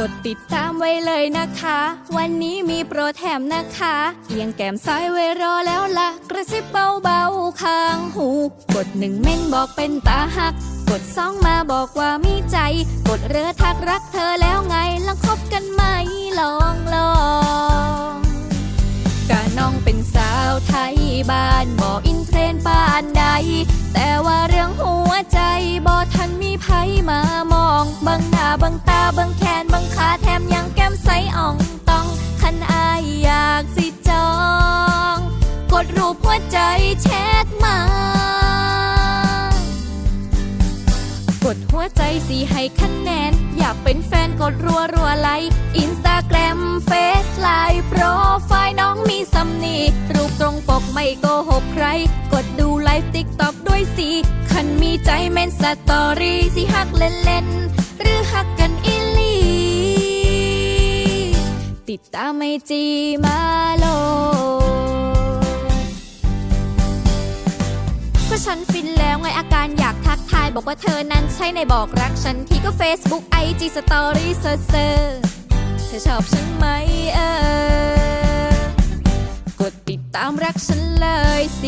กดติดตามไว้เลยนะคะ วันนี้มีโปรแถมนะคะ เอียงแก้มซ้ายไว้รอแล้วละกระซิบเบาๆข้างหู กดหนึ่งเม่นบอกเป็นตาหัก กดสองมาบอกว่ามีใจ กดเรือทักรักเธอแล้วไงลองคบกันไหมลองลองกะน้องเป็นสาวไทยบ้านบ่อินเทรนด์ปานใด แต่ว่าเรื่องหัวใจบ่ทันมีไผมามองบังหน้าบังตาบังแขน ดรูปหัวใจแชทมา กดหัวใจสีให้คะแนน อยากเป็นแฟนกดรัวรัวไลค์อินสตาแกรมเฟซไลน์โปรไฟล์น้องมีสำนีรูปตรงปกไม่โกหกใคร กดดูไลฟ์ติ๊กต็อกด้วยสิคันมีใจเมนสตอรี่สิฮักเล่นเล่นๆหรือฮักกันอีหลี ติดตามไอจีมา ฉันฟินแล้วไงอาการอยากทักทาย บอกว่าเธอนั้นใช่ในบอกรักฉันที่ก็ Facebook IG Story เซอร์เซอร์เธอชอบฉันไหมเออกดติดตามรักฉันเลยสิ